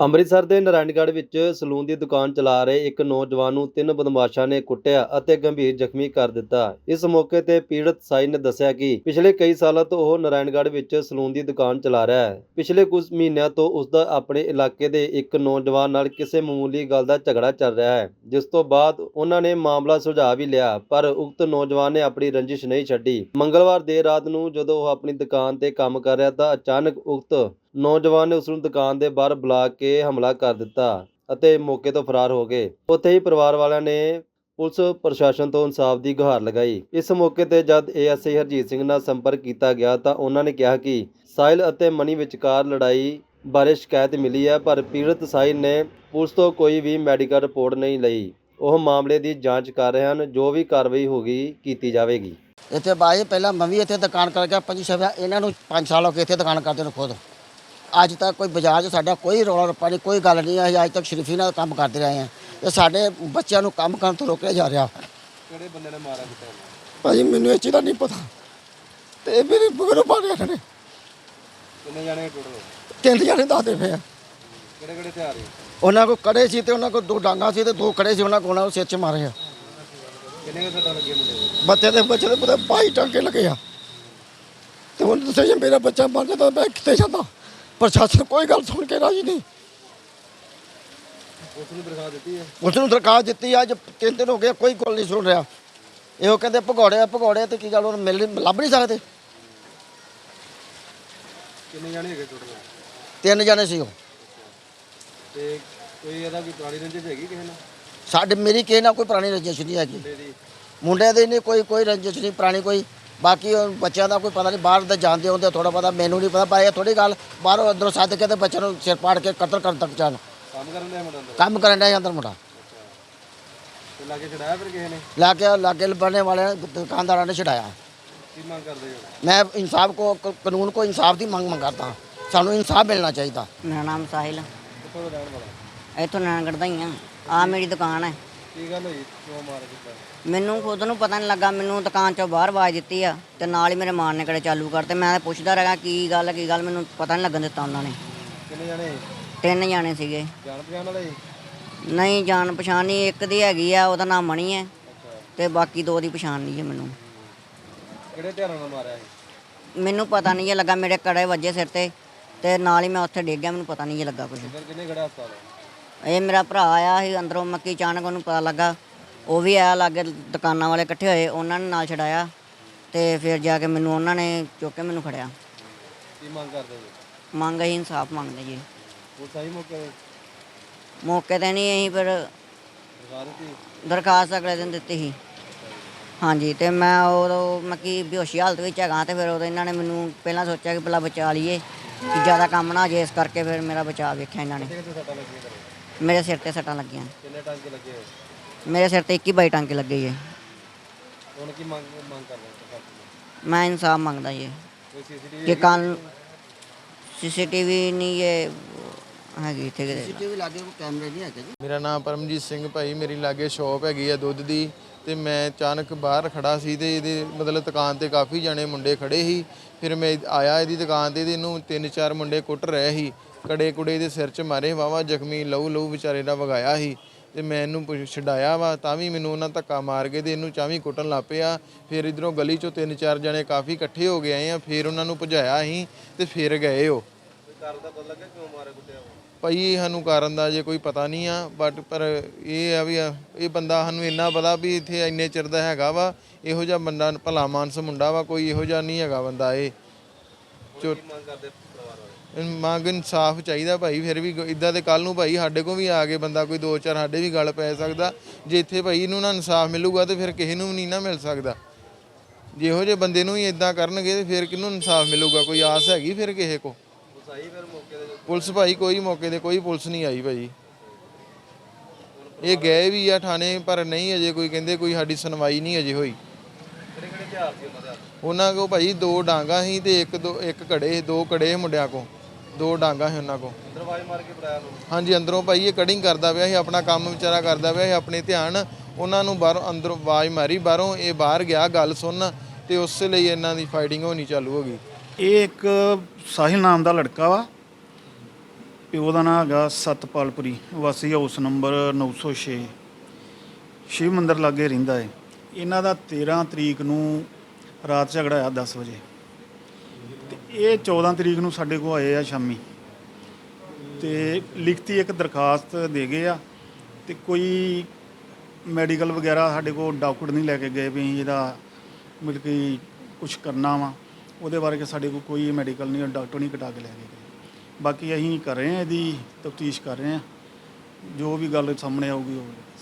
ਅੰਮ੍ਰਿਤਸਰ ਦੇ ਨਾਰਾਇਣਗੜ੍ਹ ਵਿੱਚ ਸਲੂਨ ਦੀ ਦੁਕਾਨ ਚਲਾ ਰਹੇ ਇੱਕ ਨੌਜਵਾਨ ਨੂੰ ਤਿੰਨ ਬਦਮਾਸ਼ਾਂ ਨੇ ਕੁੱਟਿਆ ਅਤੇ ਗੰਭੀਰ ਜ਼ਖਮੀ ਕਰ ਦਿੱਤਾ। ਇਸ ਮੌਕੇ ਤੇ ਪੀੜਤ ਸਾਈ ਨੇ ਦੱਸਿਆ ਕਿ ਪਿਛਲੇ ਕਈ ਸਾਲਾਂ ਤੋਂ ਉਹ ਨਾਰਾਇਣਗੜ੍ਹ ਵਿੱਚ ਸਲੂਨ ਦੀ ਦੁਕਾਨ ਚਲਾ ਰਿਹਾ ਹੈ। ਪਿਛਲੇ ਕੁਝ ਮਹੀਨਿਆਂ ਤੋਂ ਉਸ ਦਾ ਆਪਣੇ ਇਲਾਕੇ ਦੇ ਇੱਕ ਨੌਜਵਾਨ ਨਾਲ ਕਿਸੇ ਮਾਮੂਲੀ ਗੱਲ ਦਾ ਝਗੜਾ ਚੱਲ ਰਿਹਾ ਹੈ, ਜਿਸ ਤੋਂ ਬਾਅਦ ਉਹਨਾਂ ਨੇ ਮਾਮਲਾ ਸੁਲਝਾ ਵੀ ਲਿਆ, ਪਰ ਉਕਤ ਨੌਜਵਾਨ ਨੇ ਆਪਣੀ ਰੰਜਿਸ਼ ਨਹੀਂ ਛੱਡੀ। ਮੰਗਲਵਾਰ ਦੇਰ ਰਾਤ ਨੂੰ ਜਦੋਂ ਉਹ ਆਪਣੀ ਦੁਕਾਨ ਤੇ ਕੰਮ ਕਰ ਰਿਹਾ ਤਾਂ ਅਚਾਨਕ ਉਕਤ ਨੌਜਵਾਨ ਨੇ ਉਸ ਨੂੰ ਦੁਕਾਨ ਦੇ ਬਾਹਰ ਬੁਲਾ ਕੇ ਹਮਲਾ ਕਰ ਦਿੱਤਾ ਅਤੇ ਮੌਕੇ ਤੋਂ ਫਰਾਰ ਹੋ ਗਏ। ਉੱਥੇ ਹੀ ਪਰਿਵਾਰ ਵਾਲਿਆਂ ਨੇ ਪੁਲਿਸ ਪ੍ਰਸ਼ਾਸਨ ਤੋਂ ਇਨਸਾਫ ਦੀ ਗੁਹਾਰ ਲਗਾਈ। ਇਸ ਮੌਕੇ ਤੇ ਜਦ ਏਐਸਆਈ ਹਰਜੀਤ ਸਿੰਘ ਨਾਲ ਸੰਪਰਕ ਕੀਤਾ ਗਿਆ ਤਾਂ ਉਹਨਾਂ ਨੇ ਕਿਹਾ ਕਿ ਸਾਹਿਲ ਅਤੇ ਮਨੀ ਵਿਚਕਾਰ ਲੜਾਈ ਬਾਰੇ ਸ਼ਿਕਾਇਤ ਮਿਲੀ ਹੈ, ਪਰ ਪੀੜਤ ਸਾਹਿਲ ਨੇ ਪੁਲਿਸ ਤੋਂ ਕੋਈ ਵੀ ਮੈਡੀਕਲ ਰਿਪੋਰਟ ਨਹੀਂ ਲਈ। ਉਹ ਮਾਮਲੇ ਦੀ ਜਾਂਚ ਕਰ ਰਹੇ ਹਨ, ਜੋ ਵੀ ਕਾਰਵਾਈ ਹੋਗੀ ਕੀਤੀ ਜਾਵੇਗੀ। ਇੱਥੇ ਬਾਈ ਪਹਿਲਾਂ ਮੈਂ ਵੀ ਇੱਥੇ ਦੁਕਾਨ ਕਰ ਗਿਆ ਪੰਜ ਛੇ ਇਹਨਾਂ ਨੂੰ 5 ਸਾਲ ਹੋ ਗਏ ਇੱਥੇ ਦੁਕਾਨ ਕਰਦੇ ਨੂੰ ਖੁਦ। ਅੱਜ ਤੱਕ ਕੋਈ ਬਾਜ਼ਾਰ 'ਚ ਸਾਡਾ ਕੋਈ ਰੌਲਾ ਰੱਪਾ ਨਹੀਂ ਕੋਈ ਗੱਲ ਨਹੀਂ ਅੱਜ ਤੱਕ ਸ਼ਰੀਫੀ ਨਾਲ ਕੰਮ ਕਰਦੇ ਰਹੇ ਹਾਂ। ਇਹ ਸਾਡੇ ਬੱਚਿਆਂ ਨੂੰ ਕੰਮ ਕਰਨ ਤੋਂ ਰੋਕਿਆ ਜਾ ਰਿਹਾ। ਕਿਹੜੇ ਬੰਦੇ ਨੇ ਮਾਰਿਆ ਕੀਤਾ ਭਾਜੀ ਮੈਨੂੰ ਇਹ ਚੀਜ਼ ਦਾ ਨਹੀਂ ਪਤਾ। ਤੇ ਇਹ ਮੇਰੇ ਬਗਰੋਂ ਇਹਨਾਂ ਨੇ ਕਿੰਨੇ ਜਾਣੇ ਟੋਟਲ? ਤਿੰਨ ਜਣੇ ਦੱਸਦੇ ਪਏ ਆ। ਕਿਹੜੇ ਕਿਹੜੇ ਤਿਆਰ ਉਹਨਾਂ ਕੋਲ ਕੜੇ ਸੀ ਤੇ ਉਹਨਾਂ ਕੋਲ ਦੋ ਡਾਂਗਾ ਸੀ ਤੇ ਦੋ ਕੜੇ ਸੀ ਉਹਨਾਂ ਕੋਲ ਉਹਨਾਂ ਨੂੰ ਸਿਰ 'ਚ ਮਾਰੇ ਆ। ਕਿੰਨੇ ਸੱਟਾਂ ਲੱਗੀਆਂ ਮੁੰਡੇ ਨੂੰ ਬੱਚੇ ਦੇ ਬੱਚੇ ਦੇ ਪੂਰੇ 22 ਟਾਂਕੇ ਲੱਗੇ ਆ। ਤੇ ਹੁਣ ਦੱਸਿਆ ਜੇ ਮੇਰਾ ਬੱਚਾ ਮਰ ਜਾਂਦਾ ਮੈਂ ਕਿੱਥੇ ਜਾਂਦਾ? ਪ੍ਰਸ਼ਾਸਨ ਕੋਈ ਗੱਲ ਸੁਣ ਕੇ ਰਾਜੀ ਨਹੀਂ। ਉਸ ਨੂੰ ਦਰਖਾਸਤ ਦਿੱਤੀ ਹੈ। ਉਸ ਨੂੰ ਦਰਖਾਸਤ ਦਿੱਤੀ ਅੱਜ ਤਿੰਨ ਦਿਨ ਹੋ ਗਏ ਕੋਈ ਗੱਲ ਨਹੀਂ ਸੁਣ ਰਿਹਾ। ਇਹੋ ਕਹਿੰਦੇ ਭਗੌੜੇ ਆ ਭਗੌੜੇ ਆ ਤੇ ਕੀ ਗੱਲ ਉਹਨੂੰ ਮਿਲ ਨਹੀਂ- ਲੱਭ ਨਹੀਂ ਸਕਦੇ। ਕਿੰਨੇ ਜਾਣੇ ਹੈਗੇ ਟੋਟਲ ਤਿੰਨ ਜਣੇ ਸੀ ਉਹ। ਤੇ ਕੋਈ ਇਹਦਾ ਕੋਈ ਪੁਰਾਣੀ ਰੰਜਿਸ਼ ਹੈਗੀ ਕਿਸੇ ਨਾਲ? ਸਾਡੇ ਮੇਰੀ ਕਿਸੇ ਨਾਲ ਕੋਈ ਪੁਰਾਣੀ ਰੰਜਿਸ਼ ਨਹੀਂ ਹੈਗੀ। ਮੁੰਡੇ ਦੀ? ਮੁੰਡੇ ਦੇ ਨਹੀਂ ਕੋਈ ਕੋਈ ਰੰਜਿਸ਼ ਨਹੀਂ ਪੁਰਾਣੀ ਕੋਈ। ਬਾਕੀ ਉਹ ਬੱਚਿਆਂ ਦਾ ਕੋਈ ਪਤਾ ਨਹੀਂ ਬਾਹਰ ਦੇ ਜਾਂਦੇ ਹੁੰਦੇ ਥੋੜਾ ਪਤਾ ਮੈਨੂੰ ਨਹੀਂ ਪਤਾ ਪਰ ਇਹ ਥੋੜੀ ਗੱਲ ਬਾਹਰੋਂ ਅੰਦਰੋਂ ਸੱਦ ਕੇ ਤੇ ਬੱਚਿਆਂ ਨੂੰ ਸਿਰ ਪਾੜ ਕੇ ਕਤਲ ਕਰਨ ਤੱਕ ਜਾਣ। ਕੰਮ ਕਰਨ ਦਾ ਮੁੰਡਾ ਅੰਦਰ? ਕੰਮ ਕਰਨ ਦਾ ਅੰਦਰ ਮੁੰਡਾ। ਤੇ ਲਾਗੇ ਛਡਾਇਆ ਫਿਰ ਕਿਸੇ ਨੇ? ਲਾ ਕੇ ਲਾਗੇ ਬਣਨੇ ਵਾਲੇ ਦੁਕਾਨਦਾਰਾਂ ਨੇ ਛਡਾਇਆ। ਕੀ ਮੰਗ ਕਰਦੇ ਹੋ? ਮੈਂ ਇਨਸਾਫ ਕੋ ਕ- ਕਾਨੂੰਨ ਕੋ ਇਨਸਾਫ ਦੀ ਮੰਗ ਮੰਗਾਤਾ ਸਾਨੂੰ ਇਨਸਾਫ ਮਿਲਣਾ ਚਾਹੀਦਾ। ਮੇਰਾ ਨਾਮ ਸਾਹਿਲ ਕਿੱਥੋਂ ਦਾ ਰਹਿਣ ਵਾਲਾ? ਇੱਥੋਂ ਨਾਨਗੜ੍ਹ ਦਾ ਹੀ ਆ। ਆ ਮੇਰੀ ਦੁਕਾਨ ਹੈ ਕੀ ਗੱਲ ਹੋਈ? ਕਿਉਂ ਮਾਰ ਦਿੱਤਾ? ਮੈਨੂੰ ਖੁਦ ਨੂੰ ਪਤਾ ਨਹੀਂ ਲੱਗਾ ਮੈਨੂੰ ਦੁਕਾਨ ਚੋਂ ਬਾਹਰ ਆਵਾਜ਼ ਦਿੱਤੀ ਆ ਤੇ ਨਾਲ ਹੀ ਮੇਰੇ ਮਾਂ ਨੇ ਕੜੇ ਚਾਲੂ ਕਰਤੇ। ਮੈਂ ਤਾਂ ਪੁੱਛਦਾ ਰਿਹਾ ਕੀ ਗੱਲ ਕੀ ਗੱਲ? ਮੈਨੂੰ ਪਤਾ ਨਹੀਂ ਲੱਗਣ ਦਿੱਤਾ ਉਹਨਾਂ ਨੇ। ਕਿੰਨੇ ਜਾਣੇ? ਤਿੰਨ ਜਾਣੇ ਸੀਗੇ। ਜਾਣ ਪਛਾਣ ਵਾਲੇ? ਨਹੀਂ ਜਾਣ ਪਛਾਣ ਨਹੀਂ ਇੱਕ ਦੀ ਹੈਗੀ ਆ ਉਹਦਾ ਨਾਮ ਮਣੀ ਹੈ ਤੇ ਬਾਕੀ ਦੋ ਦੀ ਪਛਾਣ ਨਹੀਂ ਹੈ ਮੈਨੂੰ। ਕਿਹੜੇ ਧਿਆਨ ਨਾਲ ਮਾਰਿਆ ਸੀ ਮੈਨੂੰ ਪਤਾ ਨਹੀਂ ਇਹ ਲੱਗਾ ਮੇਰੇ ਕੜੇ ਵੱਜੇ ਸਿਰ ਤੇ ਤੇ ਨਾਲ ਹੀ ਮੈਂ ਉੱਥੇ ਡਿੱਗ ਗਿਆ ਮੈਨੂੰ ਪਤਾ ਨਹੀਂ ਇਹ ਲੱਗਾ ਕੁਝ ਫਿਰ ਕਿੰਨੇ ਖੜਾ ਹਸਪਤਾਲ ਇਹ ਮੇਰਾ ਭਰਾ ਆਇਆ ਸੀ ਅੰਦਰੋਂ ਮੱਕੀ ਅਚਾਨਕ ਉਹਨੂੰ ਪਤਾ ਲੱਗਾ। ਉਹ ਵੀ ਆਇਆ ਲਾਗੇ ਦੁਕਾਨਾਂ ਵਾਲੇ ਇਕੱਠੇ ਹੋਏ ਉਹਨਾਂ ਨੇ ਨਾਲ ਛਡਾਇਆ ਤੇ ਫਿਰ ਜਾ ਕੇ ਮੈਨੂੰ ਉਹਨਾਂ ਨੇ ਚੁੱਕ ਕੇ ਮੈਨੂੰ ਖੜਿਆ ਕੀ ਮੰਗ ਕਰਦੇ ਹੋ ਮੰਗ ਅਸੀਂ ਇਨਸਾਫ ਮੰਗਦੇ ਜੀ। ਉਹ ਸਹੀ ਮੌਕੇ ਤੇ? ਮੌਕੇ ਤੇ ਨਹੀਂ ਅਸੀਂ ਦਿੱਤੀ? ਦਰਖਾਸਤ ਅਗਲੇ ਦਿਨ ਦਿੱਤੀ ਸੀ। ਹਾਂਜੀ ਤੇ ਮੈਂ ਉਦੋਂ ਮੱਕੀ ਬੇਹੋਸ਼ੀ ਹਾਲਤ ਵਿੱਚ ਹੈਗਾ ਤੇ ਫਿਰ ਉਦੋਂ ਇਹਨਾਂ ਨੇ ਮੈਨੂੰ ਪਹਿਲਾਂ ਸੋਚਿਆ ਕਿ ਪਹਿਲਾਂ ਬਚਾ ਲਈਏ ਕਿ ਜ਼ਿਆਦਾ ਕੰਮ ਨਾ ਹੋ ਜੇ ਇਸ ਕਰਕੇ ਫਿਰ ਮੇਰਾ ਬਚਾਅ ਵੇਖਿਆ ਇਹਨਾਂ ਨੇ। ਕਿੱਥੇ ਸੱਟਾਂ ਲੱਗੀਆਂ ਤੇਰੇ ਮੇਰੇ ਸਿਰ ਤੇ ਸੱਟਾਂ ਲੱਗੀਆਂ। ਕਿੰਨੇ ਟਾਂਕੇ ਲੱਗੇ ਹੋਏ? ਮੇਰੇ ਸਿਰ ਤੇ 21 ਬਾਈ ਟਾਂਕੇ ਲੱਗੇ ਜੀ। ਹੁਣ ਕੀ ਮੰਗ ਮੰਗ ਕਰ ਰਹੇ ਹੋ ਮੈਂ ਇਨਸਾਫ ਮੰਗਦਾ ਜੀ। ਕੋਈ ਸੀਸੀਟੀਵੀ ਕਿ ਕੱਲ ਸੀਸੀਟੀਵੀ ਨਹੀਂ ਇਹ ਹੈਗੀ ਇੱਥੇ ਕਿਤੇ। ਸੀਟੀਵੀ ਲਾਗੇ ਕੋਈ ਕੈਮਰੇ ਨਹੀਂ ਹੈਗੇ ਜੀ। ਮੇਰਾ ਨਾਮ ਪਰਮਜੀਤ ਸਿੰਘ ਭਾਈ ਮੇਰੀ ਲਾਗੇ ਸ਼ਾਪ ਹੈਗੀ ਆ ਦੁੱਧ ਦੀ ਤੇ ਮੈਂ ਅਚਾਨਕ ਬਾਹਰ ਖੜਾ ਸੀ ਤੇ ਇਹਦੇ ਮਤਲਬ ਦੁਕਾਨ ਤੇ ਕਾਫੀ ਜਣੇ ਮੁੰਡੇ ਖੜੇ ਸੀ। ਫਿਰ ਮੈਂ ਆਇਆ ਇਹਦੀ ਦੁਕਾਨ ਤੇ ਤੇ ਇਹਨੂੰ ਤਿੰਨ ਚਾਰ ਮੁੰਡੇ ਕੁੱਟ ਰਹੇ ਸੀ। ਕੜੇ ਕੁੜੇ ਦੇ ਸਿਰ 'ਚ ਮਾਰੇ। ਵਾਵਾ ਜ਼ਖਮੀ ਲਹੂ ਲਹੂ ਵਿਚਾਰੇ ਦਾ ਵਗਾਇਆ ਸੀ ਤੇ ਮੈਂ ਇਹਨੂੰ ਪੁੱਛ- ਛਡਾਇਆ ਵਾ ਤਾਂ ਵੀ ਮੈਨੂੰ ਉਹਨਾਂ ਧੱਕਾ ਮਾਰ ਕੇ ਤੇ ਇਹਨੂੰ ਚਾਵੀ ਕੁੱਟਣ ਲੱਗ ਪਿਆ। ਫਿਰ ਇਧਰੋਂ ਗਲੀ 'ਚੋਂ ਤਿੰਨ ਚਾਰ ਜਣੇ ਕਾਫੀ ਇਕੱਠੇ ਹੋ ਗਏ ਆਏ ਆ ਫਿਰ ਉਹਨਾਂ ਨੂੰ ਭਜਾਇਆ ਸੀ ਤੇ ਫਿਰ ਗਏ ਉਹ? ਭਾਈ ਸਾਨੂੰ ਕਾਰਨ ਦਾ ਜੇ ਕੋਈ ਪਤਾ ਨਹੀਂ ਆ ਬਟ ਪਰ ਇਹ ਆ ਵੀ ਆ, ਇਹ ਬੰਦਾ ਸਾਨੂੰ ਇੰਨਾ ਪਤਾ ਵੀ ਇੱਥੇ ਇੰਨੇ ਚਿਰ ਦਾ ਹੈਗਾ ਵਾ ਇਹੋ ਜਿਹਾ ਬੰਦਾ ਭਲਾ ਮਾਨਸ ਮੁੰਡਾ ਵਾ ਕੋਈ ਇਹੋ ਜਿਹਾ ਨਹੀਂ ਹੈਗਾ ਬੰਦਾ ਇਹ। ਚੋ ਮੰਗ ਇਨਸਾਫ ਚਾਹੀਦਾ ਭਾਈ, ਫਿਰ ਵੀ ਇਦਾਂ ਦੇ ਕੱਲ ਨੂੰ ਭਾਈ ਸਾਡੇ ਕੋਲ ਵੀ ਆ ਕੇ ਬੰਦਾ ਕੋਈ ਦੋ ਚਾਰ ਸਾਡੇ ਵੀ ਗੱਲ ਪੈ ਸਕਦਾ। ਜੇ ਇੱਥੇ ਭਾਈ ਇਹਨੂੰ ਨਾ ਇਨਸਾਫ ਮਿਲੂਗਾ ਤੇ ਫਿਰ ਕਿਸੇ ਨੂੰ ਵੀ ਨਹੀਂ ਨਾ ਮਿਲ ਸਕਦਾ। ਜੇ ਜਿਹੇ ਬੰਦੇ ਨੂੰ ਹੀ ਇਦਾਂ ਕਰਨਗੇ ਤੇ ਫਿਰ ਕਿਹਨੂੰ ਇਨਸਾਫ ਮਿਲੂਗਾ? ਕੋਈ ਆਸ ਹੈਗੀ ਫਿਰ ਕਿਸੇ ਕੋ ਪੁਲਿਸ ਭਾਈ ਕੋਈ ਮੌਕੇ ਤੇ ਕੋਈ ਪੁਲਿਸ ਨਹੀਂ ਆਈ ਭਾਈ। ਇਹ ਗਏ ਵੀ ਆ ਥਾਣੇ, ਪਰ ਨਹੀਂ ਅਜੇ ਕੋਈ ਕਹਿੰਦੇ ਕੋਈ ਸਾਡੀ ਸੁਣਵਾਈ ਨਹੀਂ ਅਜੇ ਹੋਈ। ਹਥਿਆਰ ਸੀ ਉਹਨਾਂ ਦੇ ਹੱਥ ਉਹਨਾਂ ਕੋ ਭਾਈ ਦੋ ਡਾਂਗਾ ਸੀ ਤੇ ਇੱਕ ਦੋ ਇੱਕ ਘੜੇ ਦੋ ਘੜੇ ਮੁੰਡਿਆਂ ਕੋ ਦੋ ਡਾਂਗਾ ਸੀ ਉਹਨਾਂ ਕੋ ਅੰਦਰ ਮਾਰ ਕੇ ਬੁਲਾਇਆ ਨੂੰ ਹਾਂਜੀ, ਅੰਦਰੋਂ ਭਾਈ ਇਹ ਕਟਿੰਗ ਕਰਦਾ ਪਿਆ ਸੀ, ਆਪਣਾ ਕੰਮ ਵਿਚਾਰਾ ਕਰਦਾ ਪਿਆ ਸੀ, ਆਪਣੇ ਧਿਆਨ। ਉਹਨਾਂ ਨੂੰ ਬਾਹਰੋਂ ਅੰਦਰੋਂ ਆਵਾਜ਼ ਮਾਰੀ, ਬਾਹਰੋਂ ਇਹ ਬਾਹਰ ਗਿਆ, ਗੱਲ ਸੁਣ ਤੇ ਉਸ ਲਈ ਇਹਨਾਂ ਦੀ ਫਾਈਟਿੰਗ ਹੋਣੀ ਚਾਲੂ ਹੋ ਗਈ। ਇਹ ਇੱਕ ਸਾਹਿਲ ਨਾਮ ਦਾ ਲੜਕਾ ਵਾ, ਪਿਓ ਦਾ ਨਾਮ ਹੈਗਾ ਸਤਪਾਲਪੁਰੀ, ਵਾਸੀ ਹਾਊਸ ਨੰਬਰ 906 ਸ਼ਿਵ ਮੰਦਿਰ ਲਾਗੇ ਰਹਿੰਦਾ ਹੈ ਇਹਨਾਂ ਦਾ 13 ਤਰੀਕ ਨੂੰ ਰਾਤ ਝਗੜਾ ਆ 10 ਵਜੇ। ਤੇ ਇਹ 14 ਤਰੀਕ ਨੂੰ ਸਾਡੇ ਕੋਲ ਆਏ ਆ ਸ਼ਾਮੀ। ਤੇ ਲਿਖਤੀ ਇੱਕ ਦਰਖਾਸਤ ਦੇ ਗਏ ਆ ਤੇ ਕੋਈ ਮੈਡੀਕਲ ਵਗੈਰਾ ਸਾਡੇ ਕੋਲ ਡਾਕੂਮੈਂਟ ਨਹੀਂ ਲੈ ਕੇ ਗਏ ਵੀ ਅਸੀਂ ਇਹਦਾ ਮਤਲਬ ਕਿ ਕੁਝ ਕਰਨਾ ਵਾ। ਉਹਦੇ ਬਾਰੇ ਕਿ ਸਾਡੇ ਕੋਲ ਕੋਈ ਮੈਡੀਕਲ ਨਹੀਂ, ਡਾਕਟਰ ਨਹੀਂ ਕਟਾ ਕੇ ਲੈ ਕੇ ਗਏ। ਬਾਕੀ ਅਸੀਂ ਕਰ ਰਹੇ ਹਾਂ, ਇਹਦੀ ਤਫਤੀਸ਼ ਕਰ ਰਹੇ ਹਾਂ। ਜੋ ਵੀ ਗੱਲ ਸਾਹਮਣੇ ਆਊਗੀ ਉਹ।